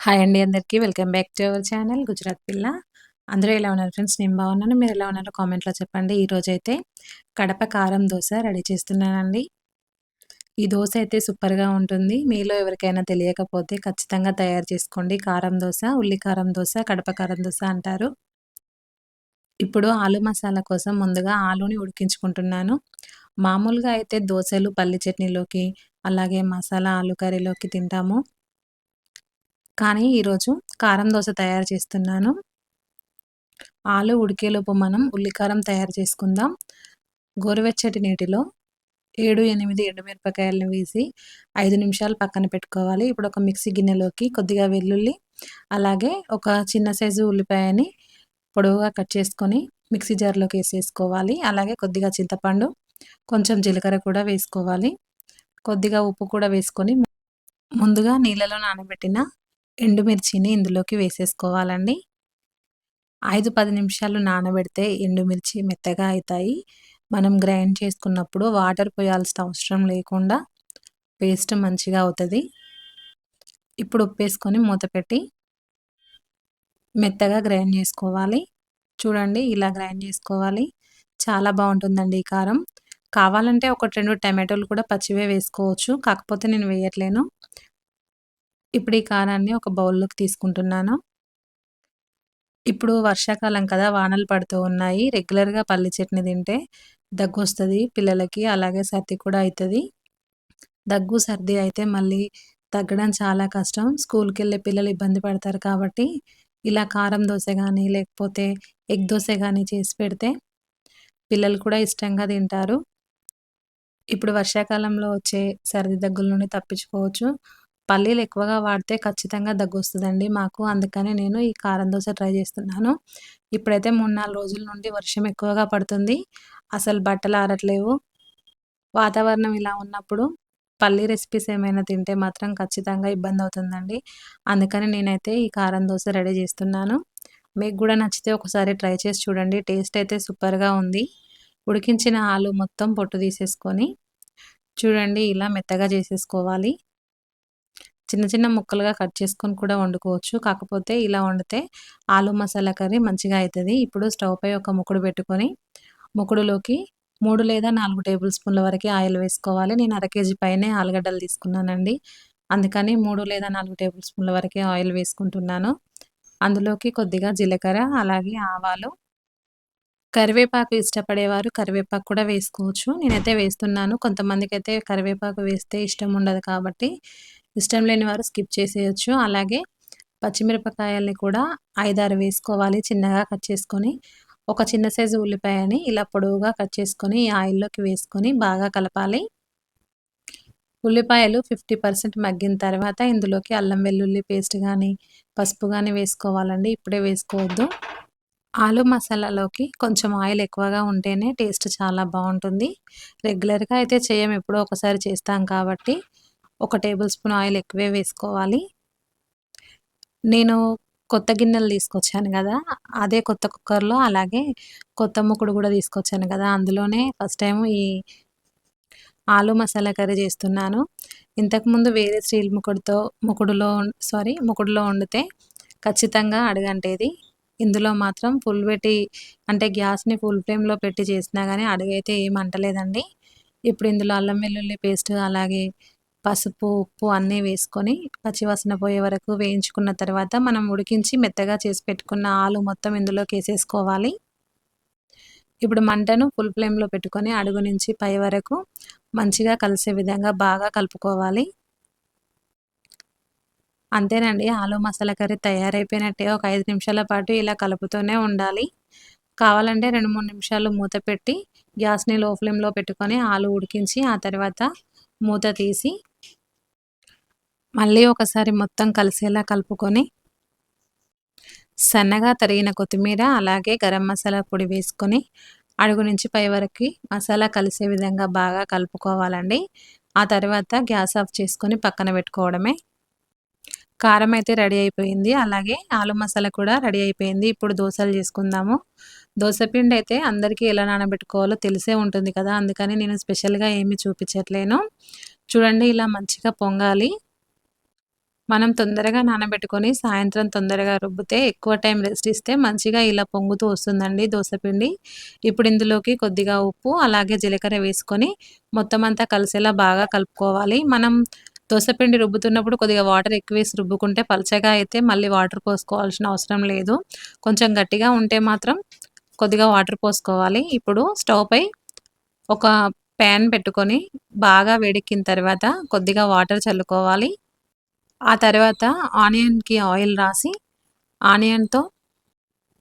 Hi అండి అందరికీ. Welcome back to our channel Gujarat పిల్ల. అందరూ ఎలా ఉన్నారు ఫ్రెండ్స్? నేను బాగున్నాను. మీరు ఎలా ఉన్నారో కామెంట్లో చెప్పండి. ఈరోజు అయితే కడప కారం దోశ రెడీ చేస్తున్నానండి. ఈ దోశ అయితే సూపర్గా ఉంటుంది. మీలో ఎవరికైనా తెలియకపోతే ఖచ్చితంగా తయారు చేసుకోండి. కారం దోశ ఉల్లి కారం దోశ కడప కారం దోశ అంటారు. ఇప్పుడు ఆలు మసాలా కోసం ముందుగా ఆలుని ఉడికించుకుంటున్నాను. మామూలుగా అయితే దోశలు పల్లి చట్నీలోకి అలాగే మసాలా ఆలు కర్రీలోకి తింటాము. కానీ ఈరోజు కారం దోశ తయారు చేస్తున్నాను. ఆలు ఉడికేలోపు మనం ఉల్లికారం తయారు చేసుకుందాం. గోరువెచ్చటి నీటిలో ఏడు ఎనిమిది ఎండుమిరపకాయలను వేసి ఐదు నిమిషాలు పక్కన పెట్టుకోవాలి. ఇప్పుడు ఒక మిక్సీ గిన్నెలోకి కొద్దిగా వెల్లుల్లి అలాగే ఒక చిన్న సైజు ఉల్లిపాయని పొడవుగా కట్ చేసుకొని మిక్సీ జార్లోకి వేసేసుకోవాలి. అలాగే కొద్దిగా చింతపండు కొంచెం జీలకర్ర కూడా వేసుకోవాలి. కొద్దిగా ఉప్పు కూడా వేసుకొని ముందుగా నీళ్ళలో నానబెట్టిన ఎండుమిర్చిని ఇందులోకి వేసేసుకోవాలండి. ఐదు పది నిమిషాలు నానబెడితే ఎండుమిర్చి మెత్తగా అవుతాయి మనం గ్రైండ్ చేసుకున్నప్పుడు వాటర్ పోయాల్సిన అవసరం లేకుండా పేస్ట్ మంచిగా అవుతుంది. ఇప్పుడు ఉప్పేసుకొని మూత పెట్టి మెత్తగా గ్రైండ్ చేసుకోవాలి. చూడండి ఇలా గ్రైండ్ చేసుకోవాలి. చాలా బాగుంటుందండి ఈ కారం. కావాలంటే ఒకటి రెండు టమాటోలు కూడా పచ్చివే వేసుకోవచ్చు. కాకపోతే నేను వేయట్లేను. ఇప్పుడు ఈ కారాన్ని ఒక బౌల్లోకి తీసుకుంటున్నాను. ఇప్పుడు వర్షాకాలం కదా వానలు పడుతూ ఉన్నాయి. రెగ్యులర్గా పల్లి చట్నీ తింటే దగ్గు వస్తుంది పిల్లలకి అలాగే సర్ది కూడా అవుతుంది దగ్గు సర్ది అయితే మళ్ళీ తగ్గడం చాలా కష్టం. స్కూల్కి వెళ్ళే పిల్లలు ఇబ్బంది పడతారు కాబట్టి ఇలా కారం దోశ కానీ లేకపోతే ఎగ్ దోశ కానీ చేసి పెడితే పిల్లలు కూడా ఇష్టంగా తింటారు. ఇప్పుడు వర్షాకాలంలో వచ్చే సర్ది దగ్గుల నుండి తప్పించుకోవచ్చు. పల్లీలు ఎక్కువగా వాడితే ఖచ్చితంగా దగ్గు వస్తుందండి మాకు. అందుకని నేను ఈ కారం దోశ ట్రై చేస్తున్నాను. ఇప్పుడైతే మూడు నాలుగు రోజుల నుండి వర్షం ఎక్కువగా పడుతుంది. అసలు బట్టలు ఆరట్లేవు. వాతావరణం ఇలా ఉన్నప్పుడు పల్లీ రెసిపీస్ ఏమైనా తింటే మాత్రం ఖచ్చితంగా ఇబ్బంది అవుతుందండి. అందుకని నేనైతే ఈ కారం దోశ రెడీ చేస్తున్నాను. మీకు కూడా నచ్చితే ఒకసారి ట్రై చేసి చూడండి. టేస్ట్ అయితే సూపర్గా ఉంది. ఉడికించిన ఆలు మొత్తం పొట్టు తీసేసుకొని చూడండి ఇలా మెత్తగా చేసేసుకోవాలి. చిన్న చిన్న ముక్కలుగా కట్ చేసుకొని కూడా వండుకోవచ్చు. కాకపోతే ఇలా వండితే ఆలు మసాలా కర్రీ మంచిగా అవుతుంది ఇప్పుడు స్టవ్ పై ఒక ముక్కుడు పెట్టుకొని ముక్కుడులోకి మూడు లేదా నాలుగు టేబుల్ స్పూన్ల వరకు ఆయిల్ వేసుకోవాలి. నేను అర కేజీ పైనే ఆలుగడ్డలు తీసుకున్నానండి. అందుకని మూడు లేదా నాలుగు టేబుల్ స్పూన్ల వరకే ఆయిల్ వేసుకుంటున్నాను. అందులోకి కొద్దిగా జీలకర్ర అలాగే ఆవాలు. కరివేపాకు ఇష్టపడేవారు కరివేపాకు కూడా వేసుకోవచ్చు. నేనైతే వేస్తున్నాను. కొంతమందికి అయితే కరివేపాకు వేస్తే ఇష్టం ఉండదు కాబట్టి ఇష్టం లేని వారు స్కిప్ చేసేయచ్చు. అలాగే పచ్చిమిరపకాయల్ని కూడా ఐదారు వేసుకోవాలి చిన్నగా కట్ చేసుకొని. ఒక చిన్న సైజు ఉల్లిపాయని ఇలా పొడవుగా కట్ చేసుకొని ఈ ఆయిల్లోకి వేసుకొని బాగా కలపాలి. ఉల్లిపాయలు ఫిఫ్టీ పర్సెంట్ మగ్గిన తర్వాత ఇందులోకి అల్లం వెల్లుల్లి పేస్ట్ కానీ పసుపు కానీ వేసుకోవాలండి. ఇప్పుడే వేసుకోవద్దు. ఆలు మసాలాలోకి కొంచెం ఆయిల్ ఎక్కువగా ఉంటేనే టేస్ట్ చాలా బాగుంటుంది. రెగ్యులర్గా అయితే చేయం ఎప్పుడో ఒకసారి చేస్తాం కాబట్టి. ఒక టేబుల్ స్పూన్ ఆయిల్ ఎక్కువే వేసుకోవాలి. నేను కొత్త గిన్నెలు తీసుకొచ్చాను కదా అదే కొత్త కుక్కర్లో అలాగే కొత్త ముక్కుడు కూడా తీసుకొచ్చాను కదా అందులోనే ఫస్ట్ టైం ఈ ఆలు మసాలా కర్రీ చేస్తున్నాను. ఇంతకుముందు వేరే స్టీల్ ముకుడుతో ముకుడులో సారీ ముకుడులో వండితే ఖచ్చితంగా అడగంటేది. ఇందులో మాత్రం ఫుల్ పెట్టి అంటే గ్యాస్ని ఫుల్ ఫ్లేమ్లో పెట్టి చేసినా కానీ అడుగైతే ఏం అంటలేదండి. ఇప్పుడు ఇందులో అల్లం వెల్లుల్లి పేస్ట్ అలాగే పసుపు ఉప్పు అన్నీ వేసుకొని పచ్చివాసన పోయే వరకు వేయించుకున్న తర్వాత మనం ఉడికించి మెత్తగా చేసి పెట్టుకున్న ఆలు మొత్తం ఇందులోకి వేసేసుకోవాలి ఇప్పుడు మంటను ఫుల్ ఫ్లేమ్లో పెట్టుకొని అడుగు నుంచి పై వరకు మంచిగా కలిసే విధంగా బాగా కలుపుకోవాలి. అంతేనండి ఆలు మసాలా కర్రీ తయారైపోయినట్టే ఒక ఐదు నిమిషాల పాటు ఇలా కలుపుతూనే ఉండాలి. కావాలంటే రెండు మూడు నిమిషాలు మూత పెట్టి గ్యాస్ని లో ఫ్లేమ్లో పెట్టుకొని ఆలు ఉడికించి ఆ తర్వాత మూత తీసి మళ్ళీ ఒకసారి మొత్తం కలిసేలా కలుపుకొని సన్నగా తరిగిన కొత్తిమీర అలాగే గరం మసాలా పొడి వేసుకొని అడుగు నుంచి పై వరకు మసాలా కలిసే విధంగా బాగా కలుపుకోవాలండి. ఆ తర్వాత గ్యాస్ ఆఫ్ చేసుకొని పక్కన పెట్టుకోవడమే. కారం అయితే రెడీ అయిపోయింది. అలాగే ఆలు మసాలా కూడా రెడీ అయిపోయింది. ఇప్పుడు దోశలు చేసుకుందాము. దోశ పిండి అయితే అందరికీ ఎలా నానబెట్టుకోవాలో తెలిసే ఉంటుంది కదా. అందుకని నేను స్పెషల్గా ఏమీ చూపించట్లేను. చూడండి ఇలా మంచిగా పొంగాలి. మనం తొందరగా నానబెట్టుకొని సాయంత్రం తొందరగా రుబ్బితే ఎక్కువ టైం రెస్ట్ ఇస్తే మంచిగా ఇలా పొంగుతూ వస్తుందండి దోశపిండి ఇప్పుడు ఇందులోకి కొద్దిగా ఉప్పు అలాగే జీలకర్ర వేసుకొని మొత్తం అంతా కలిసేలా బాగా కలుపుకోవాలి. మనం దోశపిండి రుబ్బుతున్నప్పుడు కొద్దిగా వాటర్ ఎక్కువ వేసి రుబ్బుకుంటే పలచగా అయితే మళ్ళీ వాటర్ పోసుకోవాల్సిన అవసరం లేదు. కొంచెం గట్టిగా ఉంటే మాత్రం కొద్దిగా వాటర్ పోసుకోవాలి. ఇప్పుడు స్టవ్ పై ఒక ప్యాన్ పెట్టుకొని బాగా వేడెక్కిన తర్వాత కొద్దిగా వాటర్ చల్లుకోవాలి. ఆ తర్వాత ఆనియన్కి ఆయిల్ రాసి ఆనియన్తో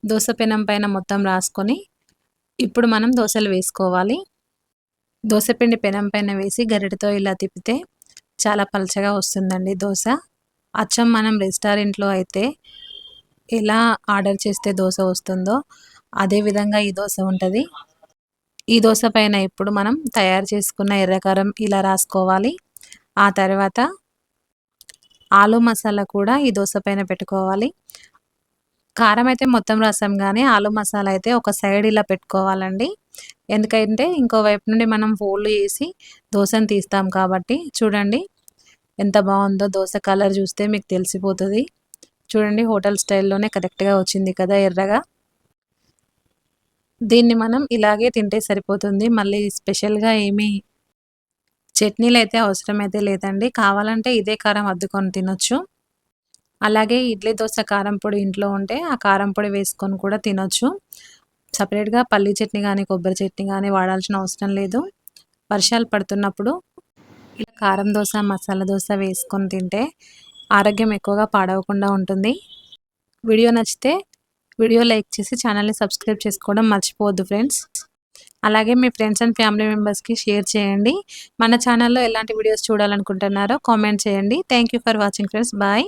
దోశ పెనం పైన మొత్తం రాసుకొని ఇప్పుడు మనం దోశలు వేసుకోవాలి. దోశపిండి పెనం పైన వేసి గరిటతో ఇలా తిప్పితే చాలా పలచగా వస్తుందండి దోశ. అచ్చం మనం రెస్టారెంట్లో అయితే ఎలా ఆర్డర్ చేస్తే దోశ వస్తుందో అదే విధంగా ఈ దోశ ఉంటుంది. ఈ దోశ పైన ఇప్పుడు మనం తయారు చేసుకున్న ఎర్రకారం ఇలా రాసుకోవాలి. ఆ తర్వాత ఆలు మసాలా కూడా ఈ దోశ పైన పెట్టుకోవాలి. కారం అయితే మొత్తం రసం కానీ ఆలు మసాలా అయితే ఒక సైడ్ ఇలా పెట్టుకోవాలండి. ఎందుకంటే ఇంకో వైపు నుండి మనం ఫోల్డ్ చేసి దోశను తీస్తాం కాబట్టి చూడండి ఎంత బాగుందో దోశ కలర్ చూస్తే మీకు తెలిసిపోతుంది. చూడండి హోటల్ స్టైల్లోనే కరెక్ట్గా వచ్చింది కదా ఎర్రగా. దీన్ని మనం ఇలాగే తింటే సరిపోతుంది. మళ్ళీ స్పెషల్గా ఏమీ చట్నీలు అయితే అవసరమైతే లేదండి. కావాలంటే ఇదే కారం అద్దుకొని తినొచ్చు. అలాగే ఇడ్లీ దోశ కారం పొడి ఇంట్లో ఉంటే ఆ కారం పొడి వేసుకొని కూడా తినొచ్చు. సపరేట్గా పల్లీ చట్నీ కానీ కొబ్బరి చట్నీ కానీ వాడాల్సిన అవసరం లేదు. వర్షాలు పడుతున్నప్పుడు ఇలా కారం దోశ మసాలా దోశ వేసుకొని తింటే ఆరోగ్యం ఎక్కువగా పాడవకుండా ఉంటుంది. వీడియో నచ్చితే వీడియో లైక్ చేసి ఛానల్ని సబ్స్క్రైబ్ చేసుకోవడం మర్చిపోవద్దు ఫ్రెండ్స్. అలాగే మీ ఫ్రెండ్స్ అండ్ ఫ్యామిలీ మెంబర్స్కి షేర్ చేయండి. మన ఛానల్లో ఎలాంటి వీడియోస్ చూడాలనుకుంటున్నారో కామెంట్ చేయండి. Thank for watching friends bye